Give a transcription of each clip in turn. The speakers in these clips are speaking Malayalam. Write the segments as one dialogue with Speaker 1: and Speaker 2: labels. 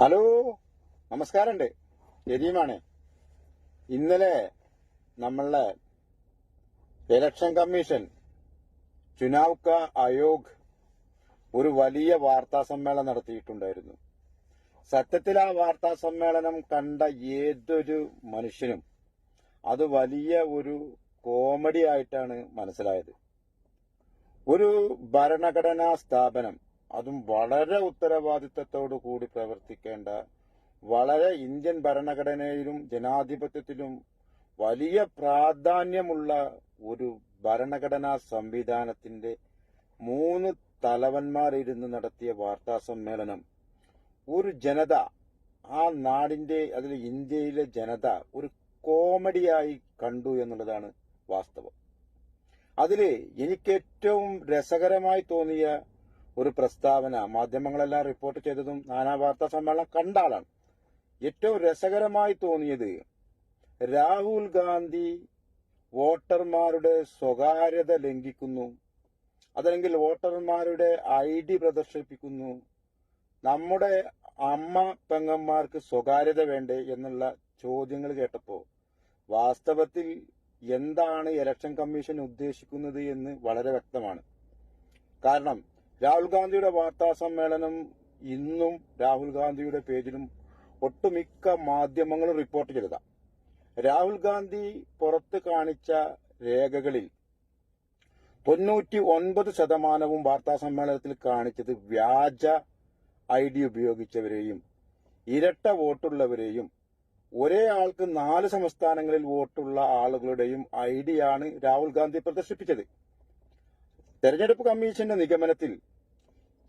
Speaker 1: ഹലോ നമസ്കാരമുണ്ട് രതീമാണ് ഇന്നലെ നമ്മളെ ഇലക്ഷൻ കമ്മീഷൻ ചുനാവ് ആയോഗ് ഒരു വലിയ വാർത്താ സമ്മേളനം നടത്തിയിട്ടുണ്ടായിരുന്നു. സത്യത്തിൽ ആ വാർത്താ സമ്മേളനം കണ്ട ഏതൊരു മനുഷ്യനും അത് വലിയ ഒരു കോമഡി ആയിട്ടാണ് മനസ്സിലായത്. ഒരു ഭരണഘടനാ സ്ഥാപനം അതും വളരെ ഉത്തരവാദിത്തത്തോടു കൂടി പ്രവർത്തിക്കേണ്ട വളരെ ഇന്ത്യൻ ഭരണഘടനയിലും ജനാധിപത്യത്തിലും വലിയ പ്രാധാന്യമുള്ള ഒരു ഭരണഘടനാ സംവിധാനത്തിന്റെ മൂന്ന് തലവന്മാരിരുന്ന് നടത്തിയ വാർത്താ സമ്മേളനം. ഒരു ജനത ആ നാടിന്റെ അതിൽ ഇന്ത്യയിലെ ജനത ഒരു കോമഡിയായി കണ്ടു എന്നുള്ളതാണ് വാസ്തവം. അതിൽ എനിക്ക് ഏറ്റവും രസകരമായി തോന്നിയ ഒരു പ്രസ്താവന മാധ്യമങ്ങളെല്ലാം റിപ്പോർട്ട് ചെയ്തതും നാനാ വാർത്താ സമ്മേളനം കണ്ട ആളാണ്. ഏറ്റവും രസകരമായി തോന്നിയത് രാഹുൽ ഗാന്ധി വോട്ടർമാരുടെ സ്വകാര്യത ലംഘിക്കുന്നു അതല്ലെങ്കിൽ വോട്ടർമാരുടെ ഐ ഡി പ്രദർശിപ്പിക്കുന്നു. നമ്മുടെ അമ്മ പെങ്ങന്മാർക്ക് സ്വകാര്യത വേണ്ടേ എന്നുള്ള ചോദ്യങ്ങൾ കേട്ടപ്പോ വാസ്തവത്തിൽ എന്താണ് ഇലക്ഷൻ കമ്മീഷൻ ഉദ്ദേശിക്കുന്നത് എന്ന് വളരെ വ്യക്തമാണ്. കാരണം രാഹുൽ ഗാന്ധിയുടെ വാർത്താ സമ്മേളനം ഇന്നും രാഹുൽ ഗാന്ധിയുടെ പേജിലും ഒട്ടുമിക്ക മാധ്യമങ്ങളും റിപ്പോർട്ട് ചെയ്ത രാഹുൽ ഗാന്ധി പുറത്ത് കാണിച്ച രേഖകളിൽ തൊണ്ണൂറ്റി ഒൻപത് ശതമാനവും വാർത്താ സമ്മേളനത്തിൽ കാണിച്ചത് വ്യാജ ഐ ഡി ഉപയോഗിച്ചവരെയും ഇരട്ട വോട്ടുള്ളവരെയും ഒരേ ആൾക്ക് നാല് സംസ്ഥാനങ്ങളിൽ വോട്ടുള്ള ആളുകളുടെയും ഐ ഡിയാണ് രാഹുൽ ഗാന്ധി പ്രദർശിപ്പിച്ചത്. തെരഞ്ഞെടുപ്പ് കമ്മീഷന്റെ നിഗമനത്തിൽ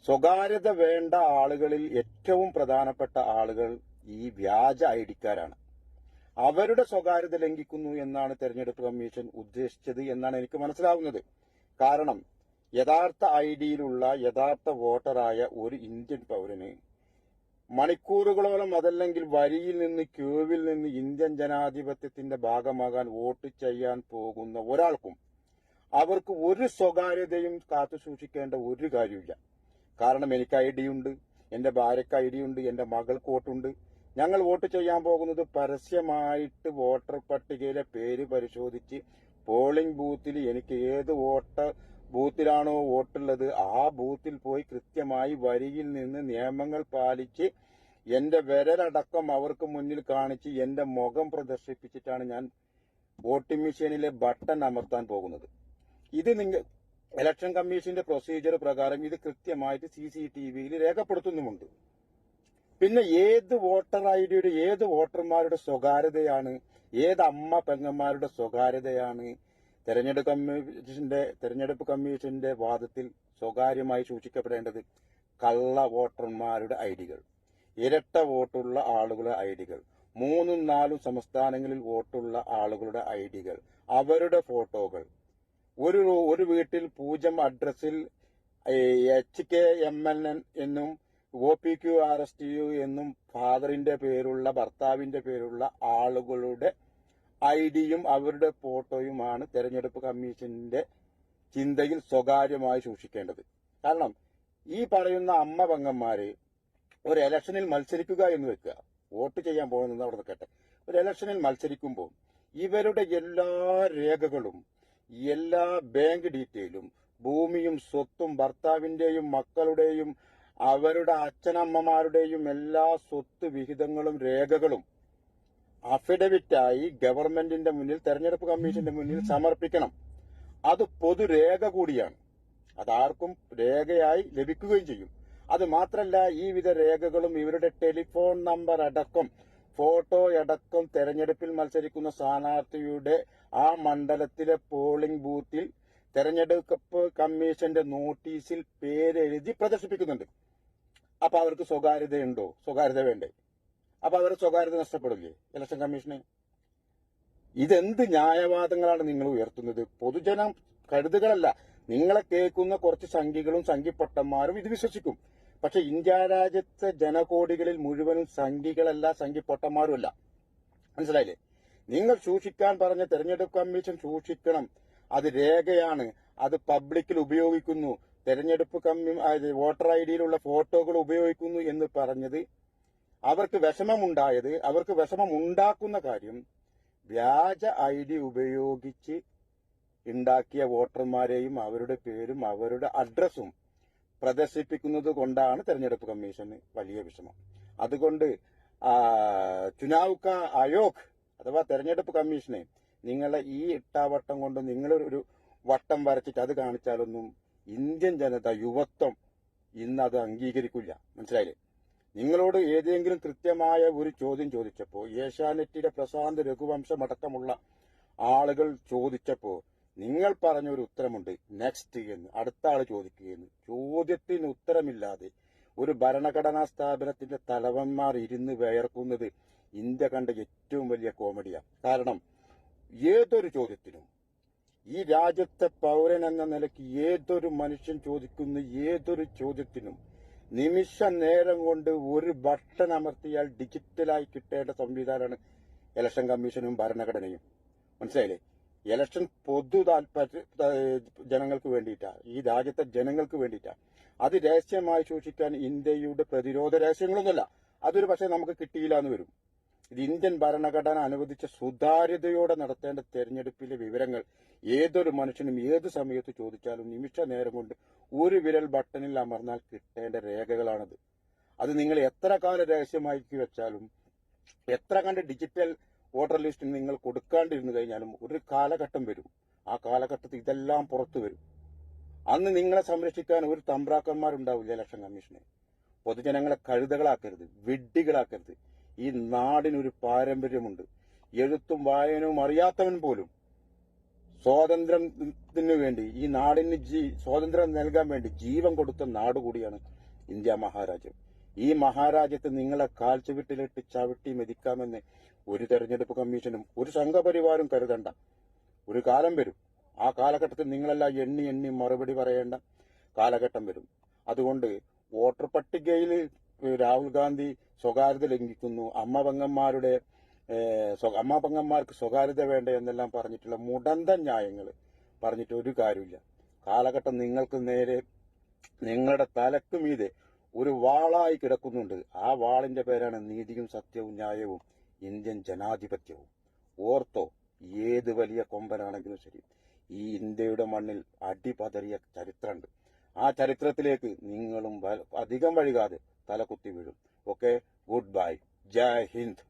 Speaker 1: സ്വകാര്യത വേണ്ട ആളുകളിൽ ഏറ്റവും പ്രധാനപ്പെട്ട ആളുകൾ ഈ വ്യാജ ഐ ഡിക്കാരാണ്. അവരുടെ സ്വകാര്യത ലംഘിക്കുന്നു എന്നാണ് തെരഞ്ഞെടുപ്പ് കമ്മീഷൻ ഉദ്ദേശിച്ചത് എന്നാണ് എനിക്ക് മനസ്സിലാവുന്നത്. കാരണം യഥാർത്ഥ ഐ ഡിയിലുള്ള യഥാർത്ഥ വോട്ടറായ ഒരു ഇന്ത്യൻ പൗരന് മണിക്കൂറുകളോളം അതല്ലെങ്കിൽ വരിയിൽ നിന്ന് ക്യൂവിൽ നിന്ന് ഇന്ത്യൻ ജനാധിപത്യത്തിന്റെ ഭാഗമാകാൻ വോട്ട് ചെയ്യാൻ പോകുന്ന ഒരാൾക്കും അവർക്ക് ഒരു സ്വകാര്യതയും കാത്തുസൂക്ഷിക്കേണ്ട ഒരു കാര്യമില്ല കാരണം എനിക്ക് ഐ ഡി ഉണ്ട് എന്റെ ഭാര്യയ്ക്ക് ഐ ഡി ഉണ്ട് എന്റെ മകൾക്ക് വോട്ടുണ്ട്. ഞങ്ങൾ വോട്ട് ചെയ്യാൻ പോകുന്നത് പരസ്യമായിട്ട് വോട്ടർ പട്ടികയിലെ പേര് പരിശോധിച്ച് പോളിംഗ് ബൂത്തിൽ എനിക്ക് ഏത് വോട്ട് ബൂത്തിലാണോ വോട്ടുള്ളത് ആ ബൂത്തിൽ പോയി കൃത്യമായി വരിയിൽ നിന്ന് നിയമങ്ങൾ പാലിച്ച് എന്റെ വിരലടക്കം അവർക്ക് മുന്നിൽ കാണിച്ച് എന്റെ മുഖം പ്രദർശിപ്പിച്ചിട്ടാണ് ഞാൻ വോട്ടിംഗ് മെഷീനിലെ ബട്ടൺ അമർത്താൻ പോകുന്നത്. ഇത് നിങ്ങൾ ഇലക്ഷൻ കമ്മീഷന്റെ പ്രൊസീജിയർ പ്രകാരം ഇത് കൃത്യമായിട്ട് സി സി ടി വിയിൽ രേഖപ്പെടുത്തുന്നുമുണ്ട്. പിന്നെ ഏത് വോട്ടർ ഐ ഡിയുടെ ഏത് വോട്ടർമാരുടെ സ്വകാര്യതയാണ് ഏത് അമ്മ പെങ്ങന്മാരുടെ സ്വകാര്യതയാണ് തെരഞ്ഞെടുപ്പ് കമ്മീഷന്റെ തെരഞ്ഞെടുപ്പ് കമ്മീഷന്റെ വാദത്തിൽ സ്വകാര്യമായി സൂക്ഷിക്കപ്പെടേണ്ടത് കള്ള വോട്ടർമാരുടെ ഐ ഡികൾ ഇരട്ട വോട്ടുള്ള ആളുകളുടെ ഐ ഡികൾ മൂന്നും നാലും സംസ്ഥാനങ്ങളിൽ വോട്ടുള്ള ആളുകളുടെ ഐ ഡികൾ അവരുടെ ഫോട്ടോകൾ ഒരു ഒരു വീട്ടിൽ പൂജ്യം അഡ്രസ്സിൽ H K M N N എന്നും O P Q R S T U എന്നും ഫാദറിന്റെ പേരുള്ള ഭർത്താവിന്റെ പേരുള്ള ആളുകളുടെ ഐ ഡിയും അവരുടെ ഫോട്ടോയുമാണ് തെരഞ്ഞെടുപ്പ് കമ്മീഷന്റെ ചിന്തയിൽ സ്വകാര്യമായി സൂക്ഷിക്കേണ്ടത്. കാരണം ഈ പറയുന്ന അമ്മ പങ്കന്മാര് ഒരു ഇലക്ഷനിൽ മത്സരിക്കുക എന്ന് വെക്കുക. വോട്ട് ചെയ്യാൻ പോകുന്നത് അവിടെ നിൽക്കട്ടെ. ഒരു ഇലക്ഷനിൽ മത്സരിക്കുമ്പോൾ ഇവരുടെ എല്ലാ രേഖകളും എല്ലാ ബാങ്ക് ഡീറ്റെയിലും ഭൂമിയും സ്വത്തും ഭർത്താവിന്റെയും മക്കളുടെയും അവരുടെ അച്ഛനമ്മമാരുടെയും എല്ലാ സ്വത്ത് വിഹിതങ്ങളും രേഖകളും അഫിഡവിറ്റായി ഗവൺമെന്റിന്റെ മുന്നിൽ തെരഞ്ഞെടുപ്പ് കമ്മീഷന്റെ മുന്നിൽ സമർപ്പിക്കണം. അത് പൊതുരേഖ കൂടിയാണ്. അതാർക്കും രേഖയായി ലഭിക്കുകയും ചെയ്യും. അത് മാത്രല്ല ഈ വിധ രേഖകളും ഇവരുടെ ടെലിഫോൺ നമ്പർ അടക്കം ഫോട്ടോ അടക്കം തെരഞ്ഞെടുപ്പിൽ മത്സരിക്കുന്ന സ്ഥാനാർത്ഥിയുടെ ആ മണ്ഡലത്തിലെ പോളിംഗ് ബൂത്തിൽ തെരഞ്ഞെടുപ്പ് കമ്മീഷന്റെ നോട്ടീസിൽ പേരെഴുതി പ്രദർശിപ്പിക്കുന്നുണ്ട്. അപ്പൊ അവർക്ക് സ്വകാര്യതയുണ്ടോ? സ്വകാര്യത വേണ്ടേ? അപ്പൊ അവരുടെ സ്വകാര്യത നഷ്ടപ്പെടില്ലേ? ഇലക്ഷൻ കമ്മീഷന് ഇതെന്ത് ന്യായവാദങ്ങളാണ് നിങ്ങൾ ഉയർത്തുന്നത്? പൊതുജനം കരുതുകളല്ല. നിങ്ങളെ കേൾക്കുന്ന കുറച്ച് സംഖ്യകളും സംഖ്യപ്പട്ടന്മാരും ഇത് വിശ്വസിക്കും. പക്ഷെ ഇന്ത്യ രാജ്യത്തെ ജനകോടികളിൽ മുഴുവനും സംഖ്യകളല്ല സംഖ്യപ്പൊട്ടന്മാരുമല്ല. മനസ്സിലായില്ലേ? നിങ്ങൾ സൂക്ഷിക്കാൻ പറഞ്ഞ തെരഞ്ഞെടുപ്പ് കമ്മീഷൻ സൂക്ഷിക്കണം. അത് രേഖയാണ്. അത് പബ്ലിക്കിൽ ഉപയോഗിക്കുന്നു. തെരഞ്ഞെടുപ്പ് കമ്മി വോട്ടർ ഐ ഡിയിലുള്ള ഫോട്ടോകൾ ഉപയോഗിക്കുന്നു എന്ന് പറഞ്ഞത് അവർക്ക് വിഷമമുണ്ടായത് അവർക്ക് വിഷമം ഉണ്ടാക്കുന്ന കാര്യം വ്യാജ ഐ ഡി ഉപയോഗിച്ച് ഉണ്ടാക്കിയ വോട്ടർമാരെയും അവരുടെ പേരും അവരുടെ അഡ്രസ്സും പ്രദർശിപ്പിക്കുന്നത് കൊണ്ടാണ് തെരഞ്ഞെടുപ്പ് കമ്മീഷന് വലിയ വിഷമം. അതുകൊണ്ട് ചുനാവ് ആയോഗ് അഥവാ തെരഞ്ഞെടുപ്പ് കമ്മീഷനെ നിങ്ങളെ ഈ ഇട്ടാവട്ടം കൊണ്ട് നിങ്ങളൊരു വട്ടം വരച്ചിട്ട് അത് കാണിച്ചാലൊന്നും ഇന്ത്യൻ ജനത യുവത്വം ഇന്ന് അത് അംഗീകരിക്കില്ല. മനസ്സിലായില്ലേ? നിങ്ങളോട് ഏതെങ്കിലും കൃത്യമായ ഒരു ചോദ്യം ചോദിച്ചപ്പോൾ ഏഷ്യാനെറ്റിലെ പ്രശാന്ത് രഘുവംശമടക്കമുള്ള ആളുകൾ ചോദിച്ചപ്പോൾ നിങ്ങൾ പറഞ്ഞ ഒരു ഉത്തരമുണ്ട് നെക്സ്റ്റ് എന്ന് അടുത്ത ആൾ ചോദിക്കുകയെന്ന് ചോദ്യത്തിന് ഉത്തരമില്ലാതെ ഒരു ഭരണഘടനാ സ്ഥാപനത്തിന്റെ തലവന്മാർ ഇരുന്ന് വേർക്കുന്നത് ഇന്ത്യ കണ്ട ഏറ്റവും വലിയ കോമഡിയാണ് കാരണം ഏതൊരു ചോദ്യത്തിനും ഈ രാജ്യത്തെ പൗരൻ എന്ന നിലയ്ക്ക് ഏതൊരു മനുഷ്യൻ ചോദിക്കുന്ന ഏതൊരു ചോദ്യത്തിനും നിമിഷ നേരം കൊണ്ട് ഒരു ബട്ടൺ അമർത്തിയാൽ ഡിജിറ്റലായി കിട്ടേണ്ട സംവിധാനമാണ് ഇലക്ഷൻ കമ്മീഷനും ഭരണഘടനയും. മനസ്സിലായില്ലേ? ഇലക്ഷൻ പൊതു താല്പര്യ ജനങ്ങൾക്ക് വേണ്ടിയിട്ടാണ് ഈ രാജ്യത്തെ ജനങ്ങൾക്ക് വേണ്ടിയിട്ടാണ് അത് രഹസ്യമായി സൂക്ഷിക്കാൻ ഇന്ത്യയുടെ പ്രതിരോധ രഹസ്യങ്ങളൊന്നുമല്ല. അതൊരു പക്ഷേ നമുക്ക് കിട്ടിയില്ല എന്ന് വരും. ഇത് ഇന്ത്യൻ ഭരണഘടന അനുവദിച്ച സുതാര്യതയോടെ നടത്തേണ്ട തെരഞ്ഞെടുപ്പിലെ വിവരങ്ങൾ ഏതൊരു മനുഷ്യനും ഏത് സമയത്ത് ചോദിച്ചാലും നിമിഷ നേരം കൊണ്ട് ഒരു വിരൽ ബട്ടണിൽ അമർന്നാൽ കിട്ടേണ്ട രേഖകളാണത്. അത് നിങ്ങൾ എത്ര കാലം രഹസ്യമാക്കി വെച്ചാലും എത്ര കണ്ട് ഡിജിറ്റൽ വോട്ടർ ലിസ്റ്റ് നിങ്ങൾ കൊടുക്കാണ്ടിരുന്നു കഴിഞ്ഞാലും ഒരു കാലഘട്ടം വരും. ആ കാലഘട്ടത്തിൽ ഇതെല്ലാം പുറത്തു വരും. അന്ന് നിങ്ങളെ സംരക്ഷിക്കാൻ ഒരു തമ്പ്രാക്കന്മാരുണ്ടാവില്ല ഇലക്ഷൻ കമ്മീഷനെ? പൊതുജനങ്ങളെ കഴുതകളാക്കരുത് വിഡ്ഢികളാക്കരുത്. ഈ നാടിനൊരു പാരമ്പര്യമുണ്ട്. എഴുത്തും വായനവും അറിയാത്തവൻ പോലും സ്വാതന്ത്ര്യത്തിന് വേണ്ടി ഈ നാടിന് ജീ സ്വാതന്ത്ര്യം നൽകാൻ വേണ്ടി ജീവൻ കൊടുത്ത നാട് കൂടിയാണ് ഇന്ത്യ മഹാരാജ്യം. ഈ മഹാരാജ്യത്ത് നിങ്ങളെ കാൽച്ചുവിട്ടിലിട്ട് ചവിട്ടി മെതിക്കാമെന്ന് ഒരു തെരഞ്ഞെടുപ്പ് കമ്മീഷനും ഒരു സംഘപരിവാരും കരുതണ്ട. ഒരു കാലം വരും. ആ കാലഘട്ടത്തിൽ നിങ്ങളെല്ലാം എണ്ണി എണ്ണി മറുപടി പറയേണ്ട കാലഘട്ടം വരും. അതുകൊണ്ട് വോട്ടർ പട്ടികയിൽ രാഹുൽ ഗാന്ധി സ്വകാര്യത ലംഘിക്കുന്നു. അമ്മ പെങ്ങന്മാരുടെ അമ്മ പെങ്ങന്മാർക്ക് സ്വകാര്യത വേണ്ട എന്നെല്ലാം പറഞ്ഞിട്ടുള്ള മുടന്ത ന്യായങ്ങൾ പറഞ്ഞിട്ട് ഒരു കാര്യമില്ല കാലഘട്ടം നിങ്ങൾക്ക് നേരെ നിങ്ങളുടെ തലക്ക് മീതെ ഒരു വാളായി കിടക്കുന്നുണ്ട്. ആ വാളിന്റെ പേരാണ് നീതിയും സത്യവും ന്യായവും ഇന്ത്യൻ ജനാധിപത്യവും. ഓർത്തോ ഏത് വലിയ കൊമ്പനാണെങ്കിലും ശരി ഈ ഇന്ത്യയുടെ മണ്ണിൽ അടിപതറിയ ചരിത്രമുണ്ട്. ആ ചരിത്രത്തിലേക്ക് നിങ്ങളും അധികം വൈകാതെ തലകുത്തി വീഴും okay goodbye Jai Hind